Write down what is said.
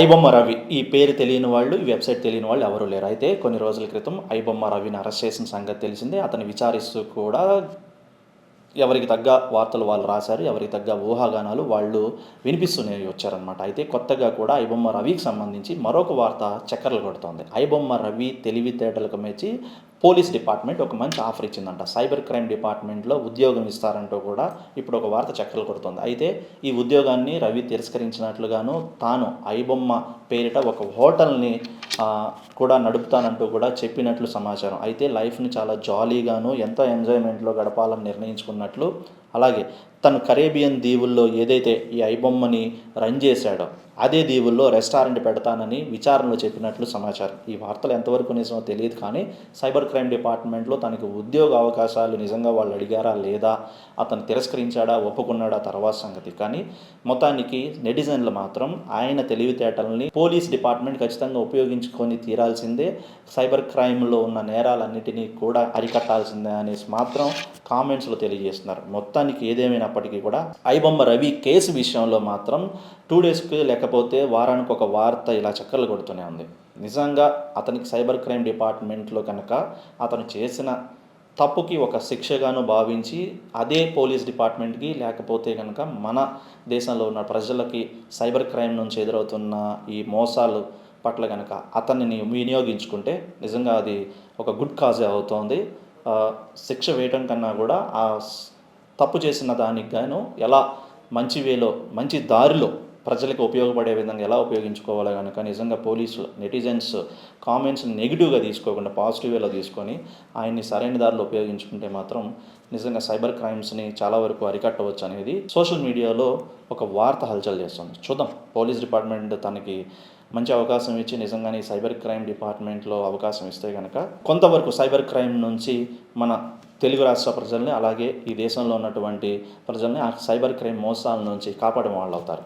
ఐబొమ్మ రవి. ఈ పేరు తెలియని వాళ్ళు ఈ వెబ్సైట్ తెలియని వాళ్ళు ఎవరూ లేరు. అయితే కొన్ని రోజుల క్రితం ఐబొమ్మ రవిని అరెస్ట్ చేసిన సంగతి తెలిసిందే. అతను విచారిస్తూ కూడా ఎవరికి తగ్గ వార్తలు వాళ్ళు రాశారు ఎవరికి తగ్గ ఊహాగానాలు వాళ్ళు వినిపిస్తూనే వచ్చారనమాట అయితే కొత్తగా కూడా ఐబొమ్మ రవికి సంబంధించి మరొక వార్త చక్కర్లు కొడుతోంది. ఐబొమ్మ రవి తెలివితేటలకు మెచ్చి పోలీస్ డిపార్ట్మెంట్ ఒక మంచి ఆఫర్ ఇచ్చిందంట. సైబర్ క్రైమ్ డిపార్ట్మెంట్లో ఉద్యోగం ఇస్తారంటూ కూడా ఇప్పుడు ఒక వార్త చక్కలు కొడుతుంది. అయితే ఈ ఉద్యోగాన్ని రవి తిరస్కరించినట్లుగాను తాను ఐబొమ్మ పేరిట ఒక హోటల్ని కూడా నడుపుతానంటూ కూడా చెప్పినట్లు సమాచారం. అయితే లైఫ్ని చాలా జాలీగాను ఎంతో ఎంజాయ్మెంట్లో గడపాలని నిర్ణయించుకున్నట్లు అలాగే తను కరేబియన్ దీవుల్లో ఏదైతే ఈ ఐబొమ్మని రన్ చేశాడో అదే దీవుల్లో రెస్టారెంట్ పెడతానని విచారణలో చెప్పినట్లు సమాచారం. ఈ వార్తలు ఎంతవరకు నిజమో తెలియదు కానీ సైబర్ క్రైమ్ డిపార్ట్మెంట్లో తనకి ఉద్యోగ అవకాశాలు నిజంగా వాళ్ళు అడిగారా లేదా అతను తిరస్కరించాడా ఒప్పుకున్నాడా తర్వాత సంగతి. కానీ మొత్తానికి నెటిజన్లు మాత్రం ఆయన తెలివితేటలని పోలీస్ డిపార్ట్మెంట్ ఖచ్చితంగా ఉపయోగించుకొని తీరాల్సిందే. సైబర్ క్రైమ్లో ఉన్న నేరాలన్నిటినీ కూడా అరికట్టాల్సిందే అనేసి మాత్రం కామెంట్స్లో తెలియజేస్తున్నారు. మొత్తం మొత్తానికి ఏదేమైనప్పటికీ కూడా ఐబొమ్మ రవి కేసు విషయంలో మాత్రం టూ డేస్కి లేకపోతే వారానికి ఒక వార్త ఇలా చక్కర్లు కొడుతూనే ఉంది. నిజంగా అతనికి సైబర్ క్రైమ్ డిపార్ట్మెంట్లో కనుక అతను చేసిన తప్పుకి ఒక శిక్షగాను భావించి అదే పోలీస్ డిపార్ట్మెంట్కి లేకపోతే కనుక మన దేశంలో ఉన్న ప్రజలకి సైబర్ క్రైమ్ నుంచి ఎదురవుతున్న ఈ మోసాలు పట్ల కనుక అతనిని వినియోగించుకుంటే నిజంగా అది ఒక గుడ్ కాజే అవుతోంది. శిక్ష వేయటం కన్నా కూడా ఆ తప్పు చేసిన దానికి గాను ఎలా మంచి వేలో మంచి దారిలో ప్రజలకు ఉపయోగపడే విధంగా ఎలా ఉపయోగించుకోవాలో కనుక నిజంగా పోలీసులు నెటిజన్స్ కామెంట్స్ నెగిటివ్గా తీసుకోకుండా పాజిటివ్ వేలో తీసుకొని ఆయన్ని సరైన దారిలో ఉపయోగించుకుంటే మాత్రం నిజంగా సైబర్ క్రైమ్స్ని చాలా వరకు అరికట్టవచ్చు అనేది సోషల్ మీడియాలో ఒక వార్త హల్చల్ చేస్తుంది. చూద్దాం. పోలీస్ డిపార్ట్మెంట్ తనకి మంచి అవకాశం ఇచ్చి నిజంగానే సైబర్ క్రైమ్ డిపార్ట్మెంట్లో అవకాశం ఇస్తే కనుక కొంతవరకు సైబర్ క్రైమ్ నుంచి మన తెలుగు రాష్ట్ర ప్రజల్ని అలాగే ఈ దేశంలో ఉన్నటువంటి ప్రజల్ని ఆ సైబర్ క్రైమ్ మోసాల నుంచి కాపాడే వాళ్ళు అవుతారు